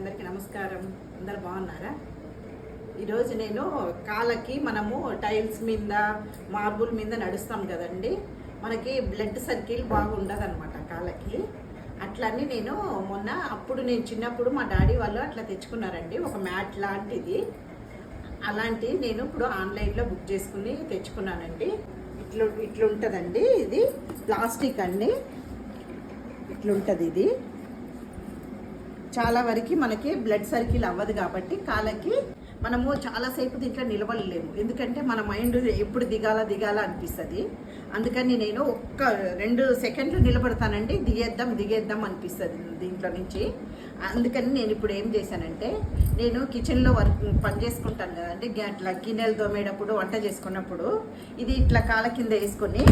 అందరికీ నమస్కారం. అందరు బాగున్నారా? ఈరోజు నేను కాళ్ళకి మనము టైల్స్ మీద మార్బుల్ మీద నడుస్తాం కదండి. మనకి బ్లడ్ సర్కిల్ బాగుండదు అనమాట కాళ్ళకి. అట్లని నేను మొన్న అప్పుడు నేను చిన్నప్పుడు మా డాడీ వాళ్ళు అట్లా తెచ్చుకున్నారండి. ఒక మ్యాట్ లాంటిది. అలాంటి నేను ఇప్పుడు ఆన్లైన్లో బుక్ చేసుకుని తెచ్చుకున్నానండి. ఇట్లు ఇట్లుంటుందండి ఇది. ప్లాస్టిక్ అండి ఇట్లుంటుంది ఇది. చాలా వరకు మనకి బ్లడ్ సర్కిల్ అవ్వదు కాబట్టి కాళ్ళకి మనము చాలాసేపు దీంట్లో నిలబడలేము. ఎందుకంటే మన మైండ్ ఎప్పుడు దిగాల దిగాల అనిపిస్తుంది. అందుకని నేను ఒక్క రెండు సెకండ్లు నిలబడతానండి దిగేద్దాం దిగేద్దాం అనిపిస్తుంది దీంట్లో నుంచి. అందుకని నేను ఇప్పుడు ఏం చేశానంటే నేను కిచెన్లో వర్క్ పని చేసుకుంటాను కదండి అట్లా గిన్నెలు తోమేటప్పుడు వంట చేసుకున్నప్పుడు ఇది ఇట్లా కాళ్ళ కింద వేసుకొని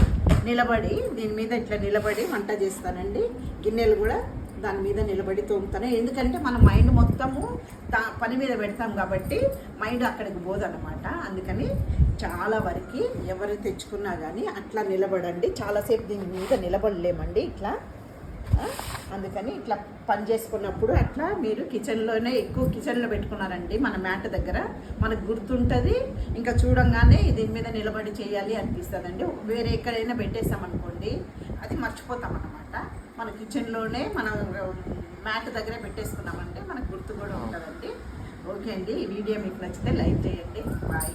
నిలబడి దీని మీద ఇట్లా నిలబడి వంట చేస్తానండి. గిన్నెలు కూడా దాని మీద నిలబడి తోముతాను. ఎందుకంటే మన మైండ్ మొత్తము దా పని మీద పెడతాం కాబట్టి మైండ్ అక్కడికి పోదన్నమాట. అందుకని చాలా వరకు ఎవరు తెచ్చుకున్నా కానీ అట్లా నిలబడండి. చాలాసేపు దీని మీద నిలబడలేమండి ఇట్లా. అందుకని ఇట్లా పని చేసుకున్నప్పుడు అట్లా మీరు కిచెన్లోనే ఎక్కువ కిచెన్లో పెట్టుకున్నారండి మన మ్యాట్ దగ్గర. మనకు గుర్తుంటుంది. ఇంకా చూడంగానే దీని మీద నిలబడి చేయాలి అనిపిస్తుందండి. వేరే ఎక్కడైనా పెట్టేసామనుకోండి అది మర్చిపోతాం అన్నమాట మన కిచెన్లోనే మనం um, మ్యాట్ దగ్గర పెట్టేసుకున్నామంటే మనకు గుర్తు కూడా ఉంటుందండి. ఓకే అండి ఈ వీడియో మీకు నచ్చితే లైక్ చేయండి. బాయ్